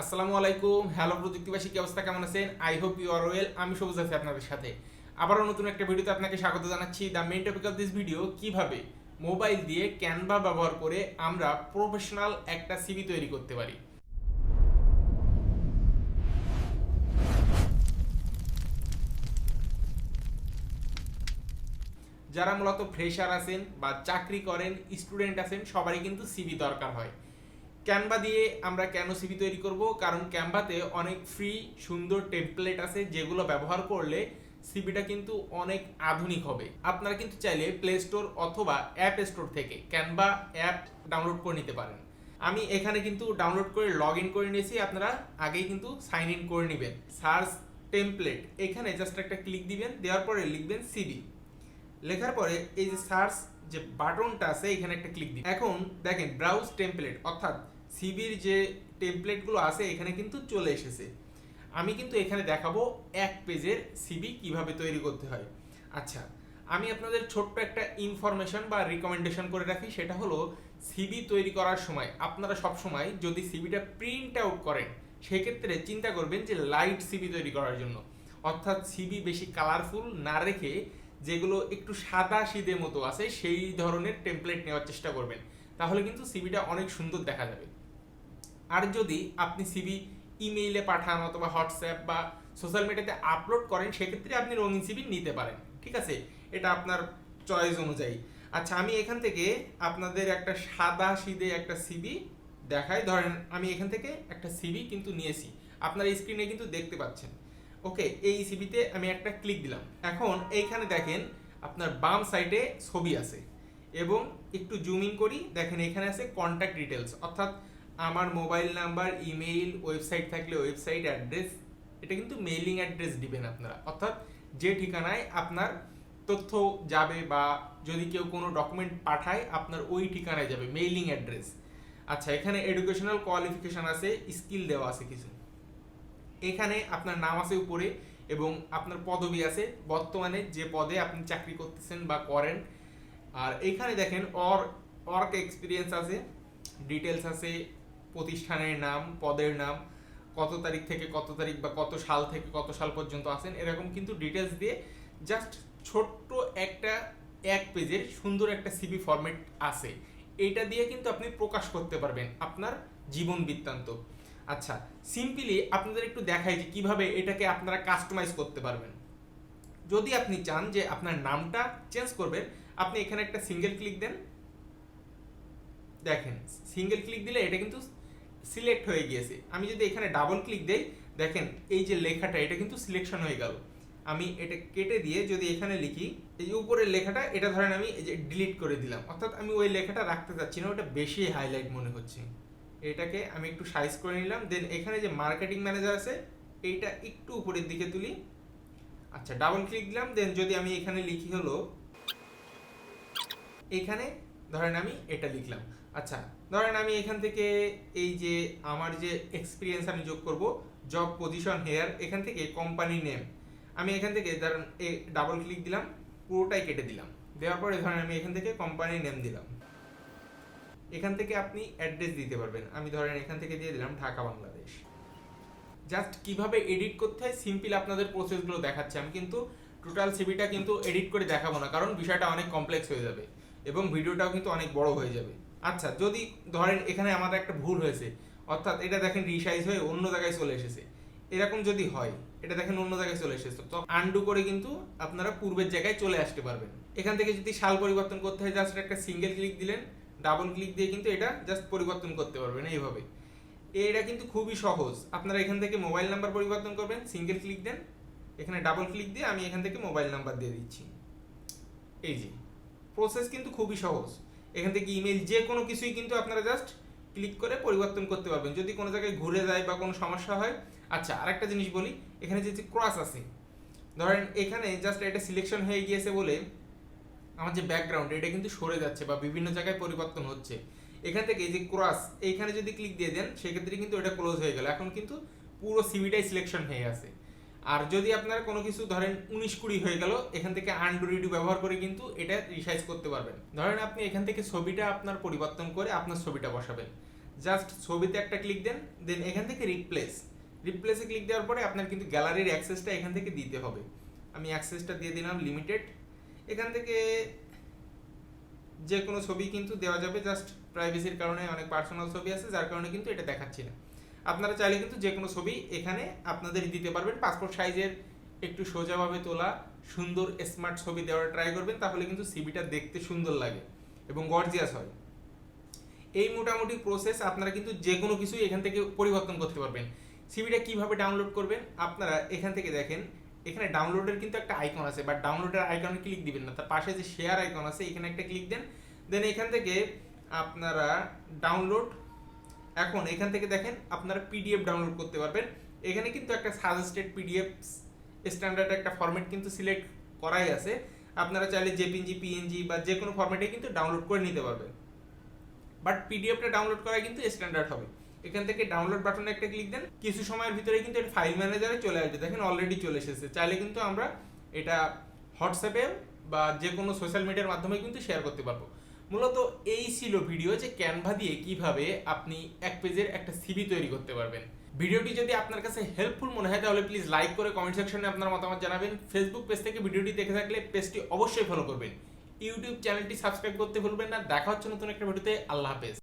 আসসালামু আলাইকুম। হ্যালো প্রযুক্তিবাসী, কি অবস্থা? কেমন আছেন? I hope you are well আমি সবুজ আছি আপনাদের সাথে। আবারও নতুন একটা ভিডিওতে আপনাকে স্বাগত জানাচ্ছি। The main topic of this video কীভাবে মোবাইল দিয়ে ক্যানভা ব্যবহার করে আমরা প্রফেশনাল একটা সিভি তৈরি করতে পারি। যারা মূলত ফ্রেশার আছেন বা চাকরি করেন স্টুডেন্ট আছেন, সবারই কিন্তু সিভি দরকার হয়। ক্যানভা দিয়ে আমরা কেন সিভি তৈরি করব? কারণ ক্যানভাতে অনেক ফ্রি সুন্দর টেমপ্লেট আছে যেগুলো ব্যবহার করলে সিভিটা কিন্তু অনেক আধুনিক হবে। আপনারা কিন্তু চাইলে প্লে স্টোর অথবা অ্যাপ স্টোর থেকে ক্যানভা অ্যাপ ডাউনলোড করে নিতে পারেন। আমি এখানে কিন্তু ডাউনলোড করে লগ ইন করে নিয়েছি, আপনারা আগেই কিন্তু সাইন ইন করে নেবেন। সার্চ টেমপ্লেট এখানে জাস্ট একটা ক্লিক দিবেন, দেওয়ার পরে লিখবেন সিভি লেখার পরে এই যে সার্চ যে বাটনটা আছে, এখানে একটা ক্লিক দিন। এখন দেখেন ব্রাউজ টেমপ্লেট অর্থাৎ সিবির যে টেমপ্লেটগুলো আছে, এখানে কিন্তু চলে এসেছে। আমি কিন্তু এখানে দেখাবো এক পেজের সিবি কীভাবে তৈরি করতে হয়। আচ্ছা আমি আপনাদের ছোট্ট একটা ইনফরমেশন বা রিকমেন্ডেশন করে রাখি, সেটা হলো সিবি তৈরি করার সময়, আপনারা সব সময় যদি সিবিটা প্রিন্ট আউট করেন, সেক্ষেত্রে চিন্তা করবেন যে লাইট সিবি তৈরি করার জন্য। অর্থাৎ সিবি বেশি কালারফুল না রেখে যেগুলো একটু সাদা সিদে মতো আছে, সেই ধরনের টেমপ্লেট নেওয়ার চেষ্টা করবেন। তাহলে কিন্তু সিবিটা অনেক সুন্দর দেখা যাবে। আর যদি আপনি সিবি ইমেইলে পাঠান অথবা হোয়াটসঅ্যাপ বা সোশ্যাল মিডিয়াতে আপলোড করেন, সেক্ষেত্রে আপনি রঙিন সিবি নিতে পারেন। ঠিক আছে? এটা আপনার চয়েস অনুযায়ী। আচ্ছা আমি এখান থেকে আপনাদের একটা সাদা সিদে একটা সিবি দেখাই। ধরেন, আমি এখান থেকে একটা সিবি কিন্তু নিয়েছি। আপনার স্ক্রিনে কিন্তু দেখতে পাচ্ছেন। ওকে এই সিবিতে আমি একটা ক্লিক দিলাম। এখন এইখানে দেখেন আপনার বাম সাইডে ছবি আছে। এবং একটু জুম ইন করি, দেখেন এখানে আছে কন্ট্যাক্ট ডিটেলস অর্থাৎ আমার মোবাইল নাম্বার ইমেইল ওয়েবসাইট থাকলে ওয়েবসাইট অ্যাড্রেস এটা কিন্তু মেইলিং অ্যাড্রেস দিবেন আপনারা। অর্থাৎ যে ঠিকানায় আপনার তথ্য যাবে বা যদি কেউ কোনো ডকুমেন্ট পাঠায়, আপনার ওই ঠিকানায় যাবে মেইলিং অ্যাড্রেস আচ্ছা এখানে এডুকেশনাল কোয়ালিফিকেশন আছে স্কিল দেওয়া আছে কিছু। এখানে আপনার নাম আছে উপরে এবং আপনার পদবি আছে। বর্তমানে যে পদে আপনি চাকরি করতেছেন বা করেন। আর এখানে দেখেন অর ওয়ার্ক এক্সপিরিয়েন্স আছে ডিটেলস আছে, প্রতিষ্ঠানের নাম, পদের নাম, কত তারিখ থেকে কত তারিখ বা কত সাল থেকে কত সাল পর্যন্ত আছেন, এরকম কিন্তু ডিটেলস দিয়ে জাস্ট ছোট্ট একটা এক পেজের সুন্দর একটা সিবি ফরম্যাট আছে। এইটা দিয়ে কিন্তু আপনি প্রকাশ করতে পারবেন আপনার জীবন বৃত্তান্ত। আচ্ছা সিম্পলি আপনাদের একটু দেখাই যে কীভাবে এটাকে আপনারা কাস্টমাইজ করতে পারবেন। যদি আপনি চান যে আপনার নামটা চেঞ্জ করবেন, আপনি এখানে একটা সিঙ্গেল ক্লিক দেন। দেখেন সিঙ্গেল ক্লিক দিলে এটা কিন্তু সিলেক্ট হয়ে গিয়েছে। আমি যদি এখানে ডাবল ক্লিক দেই, দেখেন এই যে লেখাটা, এটা কিন্তু সিলেকশন হয়ে গেল। আমি এটা কেটে দিয়ে যদি এখানে লিখি, এই যে উপরের লেখাটা, এটা ধরেন আমি এই যে ডিলিট করে দিলাম। অর্থাৎ আমি ওই লেখাটা রাখতে চাচ্ছি না, ওটা বেশি হাইলাইট মনে হচ্ছে। এটাকে আমি একটু সাইজ করে নিলাম দেন এখানে যে মার্কেটিং ম্যানেজার আছে, এইটা একটু উপরের দিকে তুলি। আচ্ছা ডাবল ক্লিক দিলাম দেন যদি আমি এখানে লিখি হলো, এখানে ধরেন আমি এটা লিখলাম। আচ্ছা ধরেন আমি এখান থেকে এই যে আমার যে এক্সপিরিয়েন্স আমি যোগ করব জব পজিশন হেয়ার এখান থেকে কোম্পানি নেম আমি এখান থেকে ধরেন ডাবল ক্লিক দিলাম, পুরোটাই কেটে দিলাম। দেওয়ার পরে ধরেন আমি এখান থেকে কোম্পানি নেম দিলাম। এখান থেকে আপনি অ্যাড্রেস দিতে পারবেন। আমি ধরেন এখান থেকে দিয়ে দিলাম ঢাকা, বাংলাদেশ। জাস্ট কীভাবে এডিট করতে হয় সিম্পল আপনাদের প্রসেসগুলো দেখাচ্ছি। আমি কিন্তু টোটাল সিবিটা কিন্তু এডিট করে দেখাবো না, কারণ বিষয়টা অনেক কমপ্লেক্স হয়ে যাবে এবং ভিডিওটাও কিন্তু অনেক বড় হয়ে যাবে। আচ্ছা যদি ধরেন এখানে আমাদের একটা ভুল হয়েছে, অর্থাৎ এটা দেখেন রিসাইজ হয়ে অন্য জায়গায় চলে এসেছে। এরকম যদি হয়, এটা দেখেন অন্য জায়গায় চলে এসেছে। তো আন্ডু করে কিন্তু আপনারা পূর্বের জায়গায় চলে আসতে পারবেন। এখান থেকে যদি সাল পরিবর্তন করতে হয় জাস্ট একটা সিঙ্গেল ক্লিক দিলেন ডাবল ক্লিক দিয়ে কিন্তু এটা জাস্ট পরিবর্তন করতে পারবেন এইভাবে। এটা কিন্তু খুবই সহজ। আপনারা এখান থেকে মোবাইল নাম্বার পরিবর্তন করবেন সিঙ্গেল ক্লিক দেন। এখানে ডাবল ক্লিক দিয়ে আমি এখান থেকে মোবাইল নাম্বার দিয়ে দিচ্ছি। এই যে প্রসেস কিন্তু খুবই সহজ। এখান থেকে ইমেল যে কোনো কিছুই কিন্তু আপনারা জাস্ট ক্লিক করে পরিবর্তন করতে পারবেন। যদি কোনো জায়গায় ঘুরে যায় বা কোনো সমস্যা হয় আচ্ছা আরেকটা জিনিস বলি। এখানে যে ক্রস আছে, ধরেন এখানে জাস্ট এটা সিলেকশন হয়ে গিয়েছে বলে আমার যে ব্যাকগ্রাউন্ড এটা কিন্তু সরে যাচ্ছে বা বিভিন্ন জায়গায় পরিবর্তন হচ্ছে। এখান থেকে এই যে ক্রস এইখানে যদি ক্লিক দিয়ে দেন, সেক্ষেত্রে কিন্তু এটা ক্লোজ হয়ে গেল। এখন কিন্তু পুরো সিভিটাই সিলেকশন হয়ে আছে। আর যদি আপনার কোনো কিছু ধরেন উনিশ কুড়ি হয়ে গেল, এখান থেকে আন্ডু রিডু ব্যবহার করে কিন্তু এটা রিসাইজ করতে পারবেন। ধরেন আপনি এখান থেকে ছবিটা আপনার পরিবর্তন করে আপনার ছবিটা বসাবেন। জাস্ট ছবিতে একটা ক্লিক দেন দেন এখান থেকে রিপ্লেস রিপ্লেসে ক্লিক দেওয়ার পরে আপনার কিন্তু গ্যালারির অ্যাক্সেসটা এখান থেকে দিতে হবে। আমি অ্যাক্সেসটা দিয়ে দিলাম লিমিটেড এখান থেকে যে কোনো ছবি কিন্তু দেওয়া যাবে জাস্ট প্রাইভেসির কারণে অনেক পার্সোনাল ছবি আছে, যার কারণে কিন্তু এটা দেখাচ্ছি না। আপনারা চাইলে কিন্তু যে কোনো ছবি এখানে আপনাদের দিতে পারবেন। পাসপোর্ট সাইজের একটু সোজাভাবে তোলা, সুন্দর স্মার্ট ছবি দেওয়ার ট্রাই করবেন, তাহলে কিন্তু সিবিটা দেখতে সুন্দর লাগে এবং গর্জিয়াস হয়। এই মোটামুটি প্রসেস আপনারা কিন্তু যে কোনো কিছুই এখান থেকে পরিবর্তন করতে পারবেন। সিবিটা কীভাবে ডাউনলোড করবেন, আপনারা এখান থেকে দেখেন। এখানে ডাউনলোডের কিন্তু একটা আইকন আছে বাট ডাউনলোডের আইকনে ক্লিক দিবেন না। তার পাশে যে শেয়ার আইকন আছে, এখানে একটা ক্লিক দেন। দেন এখান থেকে আপনারা ডাউনলোড এখন এখান থেকে দেখেন আপনারা পিডিএফ ডাউনলোড করতে পারবেন। এখানে কিন্তু একটা সাজেস্টেড পিডিএফ স্ট্যান্ডার্ড একটা ফরম্যাট কিন্তু সিলেক্ট করাই আছে। আপনারা চাইলে জেপিএনজি পিএনজি বা যে কোনো ফরম্যাটে কিন্তু ডাউনলোড করে নিতে পারবেন। বাট পিডিএফটা ডাউনলোড করা কিন্তু স্ট্যান্ডার্ড হবে। এখান থেকে ডাউনলোড বাটনে একটা ক্লিক দেন। কিছু সময়ের ভিতরে কিন্তু এটা ফাইল ম্যানেজারে চলে আসবে। দেখেন অলরেডি চলে এসেছে। চাইলে কিন্তু আমরা এটা হোয়াটসঅ্যাপে বা যে কোনো সোশ্যাল মিডিয়ার মাধ্যমে কিন্তু শেয়ার করতে পারব। মূলত এই ছিল ভিডিও যে ক্যানভা দিয়ে কীভাবে আপনি এক পেজের একটা সিভি তৈরি করতে পারবেন। ভিডিওটি যদি আপনার কাছে হেল্পফুল মনে হয়, তাহলে প্লিজ লাইক করে কমেন্ট সেকশনে আপনার মতামত জানাবেন। ফেসবুক পেজ থেকে ভিডিওটি দেখে থাকলে পেজটি অবশ্যই ফলো করবেন। ইউটিউব চ্যানেলটি সাবস্ক্রাইব করতে ভুলবেন না। দেখা হচ্ছে নতুন একটা ভিডিওতে আল্লাহ হাফেজ।